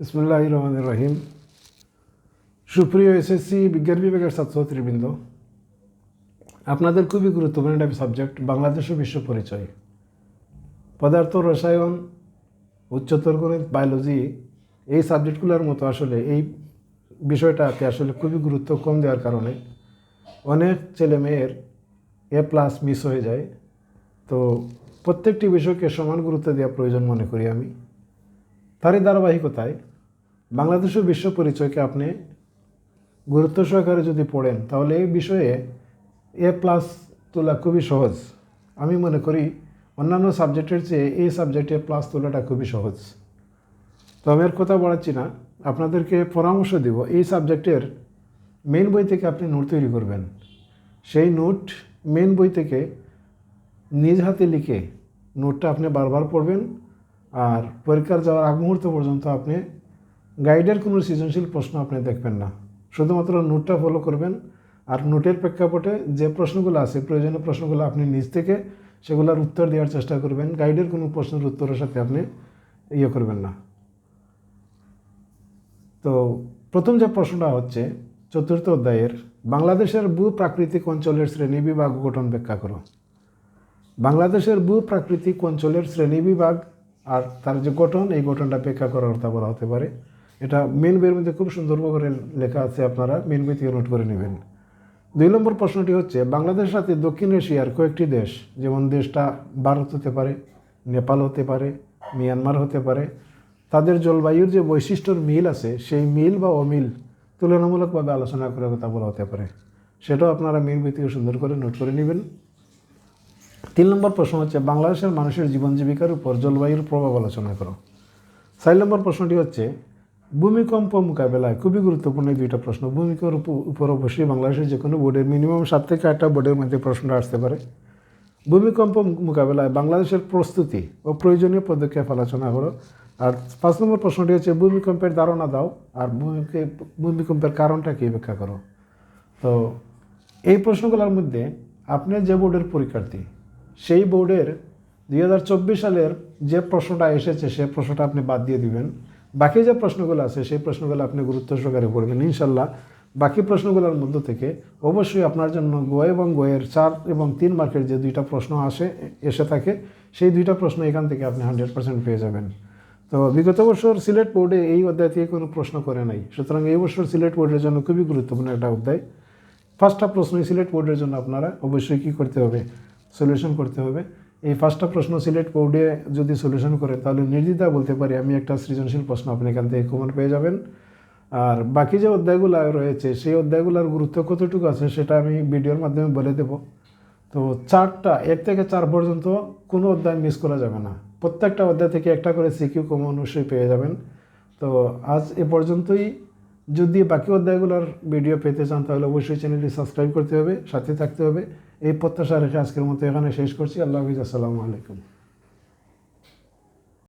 ইসমুল্লাহ রহমান রহিম সুপ্রিয় এসএসসি বিজ্ঞান বিভাগের ছাত্রছাত্রীবৃন্দ, আপনাদের খুবই গুরুত্বপূর্ণ একটা সাবজেক্ট বাংলাদেশ ও বিশ্ব পরিচয়। পদার্থ, রসায়ন, উচ্চতর গণিত বায়োলজি এই সাবজেক্টগুলোর মতো আসলে এই বিষয়টাতে আসলে খুবই গুরুত্ব কম দেওয়ার কারণে অনেক ছেলে মেয়ের এ প্লাস মিস হয়ে যায়। তো প্রত্যেকটি বিষয়কে সমান গুরুত্ব দেওয়া প্রয়োজন মনে করি আমি। তারই ধারাবাহিকতায় বাংলাদেশের বিশ্ব পরিচয়কে আপনি গুরুত্ব সহকারে যদি পড়েন, তাহলে এই বিষয়ে এ প্লাস তোলা খুবই সহজ। আমি মনে করি অন্যান্য সাবজেক্টের চেয়ে এই সাবজেক্টে প্লাস তোলাটা খুবই সহজ। তো আমি আর কথা বাড়াচ্ছি না, আপনাদেরকে পরামর্শ দিব, এই সাবজেক্টের মেন বই থেকে আপনি নোট তৈরি করবেন। সেই নোট মেন বই থেকে নিজ হাতে লিখে নোটটা আপনি বারবার পড়বেন আর পরীক্ষার যাওয়ার আগ মুহূর্ত পর্যন্ত আপনি গাইডের কোনো সৃজনশীল প্রশ্ন আপনি দেখবেন না। শুধুমাত্র নোটটা ফলো করবেন আর নোটের প্রেক্ষাপটে যে প্রশ্নগুলো আছে, প্রয়োজনীয় প্রশ্নগুলো আপনি নিজ থেকে সেগুলোর উত্তর দেওয়ার চেষ্টা করবেন। গাইডের কোনো প্রশ্নের উত্তরের সাথে আপনি ইয়ে করবেন না। তো প্রথম যে প্রশ্নটা হচ্ছে, চতুর্থ অধ্যায়ের, বাংলাদেশের ভূ প্রাকৃতিক অঞ্চলের শ্রেণি বিভাগ গঠন ব্যাখ্যা করো। বাংলাদেশের ভূ প্রাকৃতিক অঞ্চলের শ্রেণি বিভাগ আর তার যে গঠন, এই গঠনটা ব্যাখ্যা করার কথা বলা হতে পারে। এটা মেন বইয়ের মধ্যে খুব সুন্দর করে লেখা আছে আপনারা মেন বই থেকে নোট করে নেবেন। দুই নম্বর প্রশ্নটি হচ্ছে, বাংলাদেশের সাথে দক্ষিণ এশিয়ার কয়েকটি দেশ, যেমন দেশটা ভারত হতে পারে, নেপাল হতে পারে, মিয়ানমার হতে পারে, তাদের জলবায়ুর যে বৈশিষ্ট্যর মিল আছে, সেই মিল বা অমিল তুলনামূলকভাবে আলোচনা করে কথা বলা হতে পারে। সেটাও আপনারা মেন বই থেকে সুন্দর করে নোট করে নেবেন। তিন নম্বর প্রশ্ন হচ্ছে, বাংলাদেশের মানুষের জীবন জীবিকার উপর জলবায়ুর প্রভাব আলোচনা করো। চার নম্বর প্রশ্নটি হচ্ছে, ভূমিকম্প মোকাবেলায় খুবই গুরুত্বপূর্ণ এই দুইটা প্রশ্ন। ভূমিকম্পের উপর অবশ্যই বাংলাদেশের যে কোনো বোর্ডের মিনিমাম সাত থেকে আটটা বোর্ডের মধ্যে প্রশ্নটা আসতে পারে। ভূমিকম্প মোকাবেলায় বাংলাদেশের প্রস্তুতি ও প্রয়োজনীয় পদক্ষেপ আলোচনা করো। আর পাঁচ নম্বর প্রশ্নটি হচ্ছে, ভূমিকম্পের ধারণা দাও আর ভূমিকে- ভূমিকম্পের কারণটা কী ব্যাখ্যা করো। তো এই প্রশ্নগুলোর মধ্যে আপনি যে বোর্ডের পরীক্ষার্থী সেই বোর্ডের দুই হাজার চব্বিশ সালের যে প্রশ্নটা এসেছে, সে প্রশ্নটা আপনি বাদ দিয়ে দিবেন। বাকি যে প্রশ্নগুলো আছে, সেই প্রশ্নগুলো আপনি গুরুত্ব সহকারে পড়বেন ইনশাল্লাহ বাকি প্রশ্নগুলোর মধ্য থেকে অবশ্যই আপনার জন্য গো এবং গোয়ের চার এবং তিন মার্কের যে দুইটা প্রশ্ন আসে, এসে থাকে, সেই দুইটা প্রশ্ন এখান থেকে আপনি হান্ড্রেড পার্সেন্ট পেয়ে যাবেন। তো বিগত বছর সিলেট বোর্ডে এই অধ্যায় থেকে কোনো প্রশ্ন করে নাই। সুতরাং এই বছর সিলেট বোর্ডের জন্য খুবই গুরুত্বপূর্ণ একটা অধ্যায়। ফার্স্টটা প্রশ্নই সিলেট বোর্ডের জন্য আপনারা অবশ্যই কী করতে হবে? সলিউশন করতে হবে। এই ফার্স্টটা প্রশ্ন সিলেট বোর্ডে যদি সলিউশন করেন তাহলে নির্দ্বিধা বলতে পারি আমি একটা সৃজনশীল প্রশ্ন আপনি এখান থেকে কমন পেয়ে যাবেন। আর বাকি যে অধ্যায়গুলো রয়েছে, সেই অধ্যায়গুলোর গুরুত্ব কতটুকু আছে সেটা আমি ভিডিওর মাধ্যমে বলে দেব। তো চারটা, এক থেকে চার পর্যন্ত কোনো অধ্যায় মিস করা যাবে না। প্রত্যেকটা অধ্যায় থেকে একটা করে সিকিউ কমন অবশ্যই পেয়ে যাবেন। তো আজ এ পর্যন্তই। যদি বাকি অধ্যায়গুলোর ভিডিও পেতে চান, তাহলে অবশ্যই চ্যানেলটি সাবস্ক্রাইব করতে হবে, সাথে থাকতে হবে। এই প্রত্যাশা রেখে আজকের মতো এখানে শেষ করছি। আল্লাহ হাফিজ, আসসালামু আলাইকুম।